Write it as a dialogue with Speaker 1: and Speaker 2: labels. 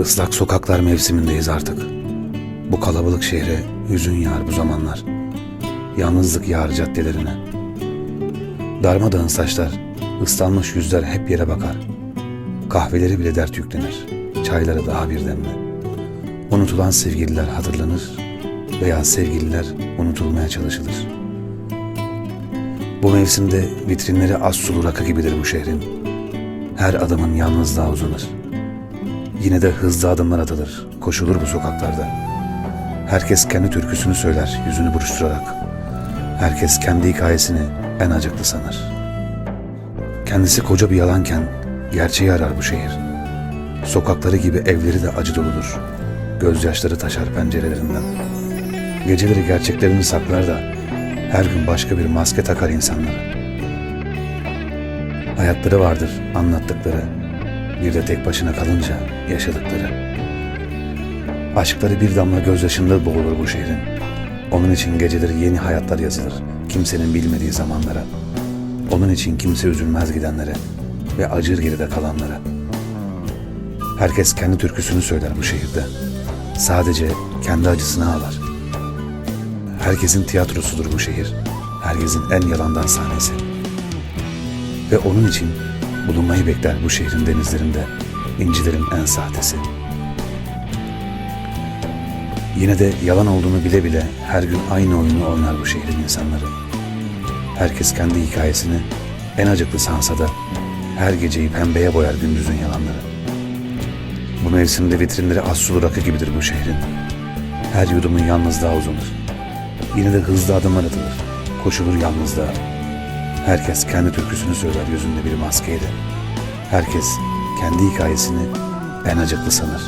Speaker 1: Islak sokaklar mevsimindeyiz artık. Bu kalabalık şehre hüzün yağar bu zamanlar. Yalnızlık yağar caddelerine. Darmadağın saçlar, ıslanmış yüzler hep yere bakar. Kahveleri bile dert yüklenir. Çayları daha bir demli. Unutulan sevgililer hatırlanır veya sevgililer unutulmaya çalışılır. Bu mevsimde vitrinleri az sulu rakı gibidir bu şehrin. Her adamın yalnızlığa uzanır. Yine de hızlı adımlar atılır, koşulur bu sokaklarda. Herkes kendi türküsünü söyler yüzünü buruşturarak. Herkes kendi hikayesini en acıklı sanır. Kendisi koca bir yalanken gerçeği arar bu şehir. Sokakları gibi evleri de acı doludur. Gözyaşları taşar pencerelerinden. Geceleri gerçeklerini saklar da her gün başka bir maske takar insanlara. Hayatları vardır anlattıkları, bir de tek başına kalınca yaşadıkları. Aşkları bir damla gözyaşında boğulur bu şehrin. Onun için geceleri yeni hayatlar yazılır, kimsenin bilmediği zamanlara. Onun için kimse üzülmez gidenlere ve acır geride kalanlara. Herkes kendi türküsünü söyler bu şehirde. Sadece kendi acısını ağlar. Herkesin tiyatrosudur bu şehir. Herkesin en yalandan sahnesi. Ve onun için bulunmayı bekler bu şehrin denizlerinde incilerin en sahtesi. Yine de yalan olduğunu bile bile her gün aynı oyunu oynar bu şehrin insanları. Herkes kendi hikayesini en acıklı sansa da her geceyi pembeye boyar gündüzün yalanları. Bu mevsimde vitrinleri az sulu rakı gibidir bu şehrin. Her yudumun yalnızlığa uzanır. Yine de hızlı adımlar atılır. Koşulur yalnızlığa. Herkes kendi türküsünü söyler yüzünde bir maskeyle. Herkes kendi hikayesini en acıklı sanır.